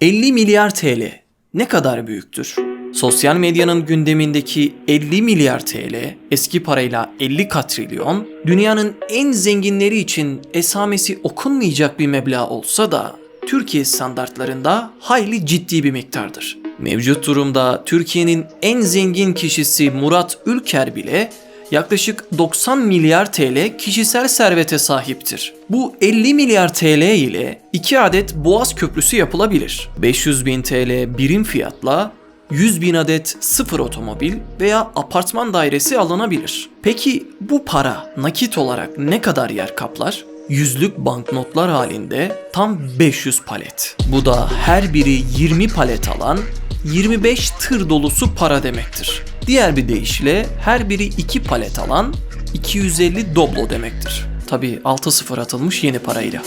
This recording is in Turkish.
50 milyar TL ne kadar büyüktür? Sosyal medyanın gündemindeki 50 milyar TL, eski parayla 50 katrilyon, dünyanın en zenginleri için esamesi okunmayacak bir meblağ olsa da Türkiye standartlarında hayli ciddi bir miktardır. Mevcut durumda Türkiye'nin en zengin kişisi Murat Ülker bile yaklaşık 90 milyar TL kişisel servete sahiptir. Bu 50 milyar TL ile 2 adet Boğaz Köprüsü yapılabilir. 500 bin TL birim fiyatla 100 bin adet sıfır otomobil veya apartman dairesi alınabilir. Peki bu para nakit olarak ne kadar yer kaplar? Yüzlük banknotlar halinde tam 500 palet. Bu da her biri 20 palet alan 25 tır dolusu para demektir. Diğer bir deyişle her biri 2 palet alan 250 doblo demektir. Tabi 6 sıfır atılmış yeni parayla.